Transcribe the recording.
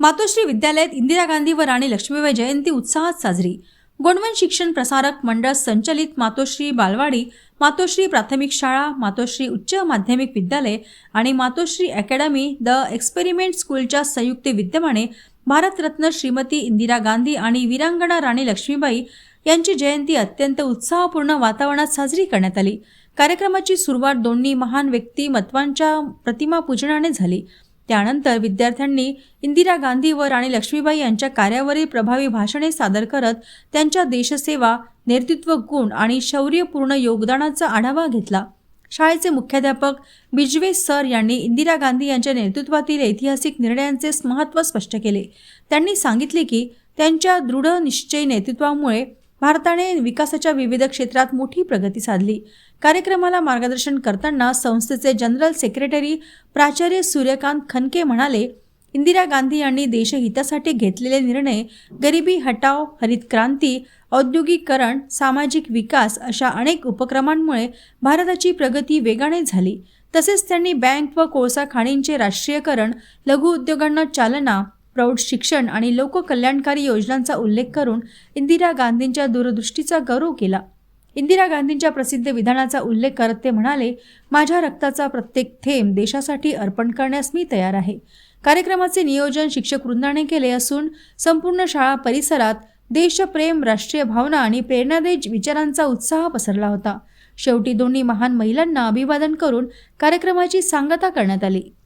मातोश्री विद्यालयात इंदिरा गांधी व राणी लक्ष्मीबाई जयंती उत्साहात साजरी. गोंडवन शिक्षण प्रसारक मंडळ संचलित मातोश्री बालवाडी मातोश्री प्राथमिक शाळा मातोश्री उच्च माध्यमिक विद्यालय आणि मातोश्री अकॅडमी द एक्सपेरिमेंट स्कूलच्या संयुक्त विद्यमाने भारतरत्न श्रीमती इंदिरा गांधी आणि वीरांगणा राणी लक्ष्मीबाई यांची जयंती अत्यंत उत्साहपूर्ण वातावरणात साजरी करण्यात आली. कार्यक्रमाची सुरुवात दोन्ही महान व्यक्तिमत्वांच्या प्रतिमा पूजनाने झाली. त्यानंतर विद्यार्थ्यांनी इंदिरा गांधी व राणी लक्ष्मीबाई यांच्या कार्यावरील प्रभावी भाषणे सादर करत त्यांच्या देशसेवा नेतृत्व गुण आणि शौर्यपूर्ण योगदानाचा आढावा घेतला. शाळेचे मुख्याध्यापक बिजवे सर यांनी इंदिरा गांधी यांच्या नेतृत्वातील ऐतिहासिक निर्णयांचे महत्त्व स्पष्ट केले. त्यांनी सांगितले की त्यांच्या दृढ निश्चय नेतृत्वामुळे भारताने विकासाच्या विविध क्षेत्रात मोठी प्रगती साधली. कार्यक्रमाला मार्गदर्शन करताना संस्थेचे जनरल सेक्रेटरी प्राचार्य सूर्यकांत खनके म्हणाले इंदिरा गांधी यांनी देशहितासाठी घेतलेले निर्णय गरिबी हटाव हरित क्रांती औद्योगिकरण सामाजिक विकास अशा अनेक उपक्रमांमुळे भारताची प्रगती वेगाने झाली. तसेच त्यांनी बँक व कोळसा खाणींचे राष्ट्रीयकरण लघु उद्योगांना चालना प्रौढ शिक्षण आणि लोककल्याणकारी योजनांचा उल्लेख करून इंदिरा गांधींच्या दूरदृष्टीचा गौरव केला. इंदिरा गांधींच्या प्रसिद्ध विधानाचा उल्लेख करत ते म्हणाले माझ्या रक्ताचा प्रत्येक थेंब देशासाठी अर्पण करण्यास मी तयार आहे. कार्यक्रमाचे नियोजन शिक्षक वृंदाने केले असून संपूर्ण शाळा परिसरात देशप्रेम राष्ट्रीय भावना आणि प्रेरणादेश विचारांचा उत्साह पसरला होता. शेवटी दोन्ही महान महिलांना अभिवादन करून कार्यक्रमाची सांगता करण्यात आली.